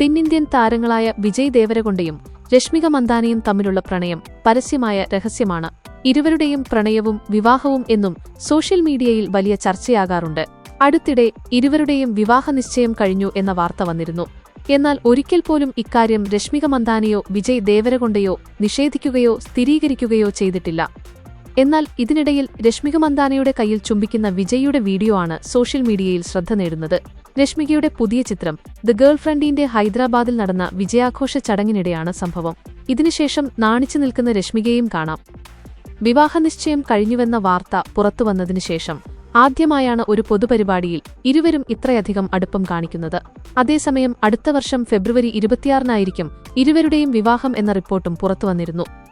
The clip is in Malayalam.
തെന്നിന്ത്യൻ താരങ്ങളായ വിജയ് ദേവരകൊണ്ടയും രശ്മിക മന്ദാനയും തമ്മിലുള്ള പ്രണയം പരസ്യമായ രഹസ്യമാണ്. ഇരുവരുടെയും പ്രണയവും വിവാഹവും എന്നും സോഷ്യൽ മീഡിയയിൽ വലിയ ചർച്ചയാകാറുണ്ട്. അടുത്തിടെ ഇരുവരുടെയും വിവാഹ നിശ്ചയം കഴിഞ്ഞു എന്ന വാർത്ത വന്നിരുന്നു. എന്നാൽ ഒരിക്കൽ പോലും ഇക്കാര്യം രശ്മിക മന്ദാനയോ വിജയ് ദേവരകൊണ്ടയോ നിഷേധിക്കുകയോ സ്ഥിരീകരിക്കുകയോ ചെയ്തിട്ടില്ല. എന്നാൽ ഇതിനിടയിൽ രശ്മിക മന്ദാനയുടെ കയ്യിൽ ചുംബിക്കുന്ന വിജയ്യുടെ വീഡിയോ ആണ് സോഷ്യൽ മീഡിയയിൽ ശ്രദ്ധ നേടുന്നത്. രശ്മികയുടെ പുതിയ ചിത്രം ദ ഗേൾ ഫ്രണ്ടിന്റെ ഹൈദരാബാദിൽ നടന്ന വിജയാഘോഷ ചടങ്ങിനിടെയാണ് സംഭവം. ഇതിനുശേഷം നാണിച്ചു നിൽക്കുന്ന രശ്മികയും കാണാം. വിവാഹനിശ്ചയം കഴിഞ്ഞുവെന്ന വാർത്ത പുറത്തുവന്നതിനു ശേഷം ആദ്യമായാണ് ഒരു പൊതുപരിപാടിയിൽ ഇരുവരും ഇത്രയധികം അടുപ്പം കാണിക്കുന്നത്. അതേസമയം അടുത്ത വർഷം ഫെബ്രുവരി ഇരുപത്തിയാറിനായിരിക്കും ഇരുവരുടെയും വിവാഹം എന്ന റിപ്പോർട്ടും പുറത്തുവന്നിരുന്നു.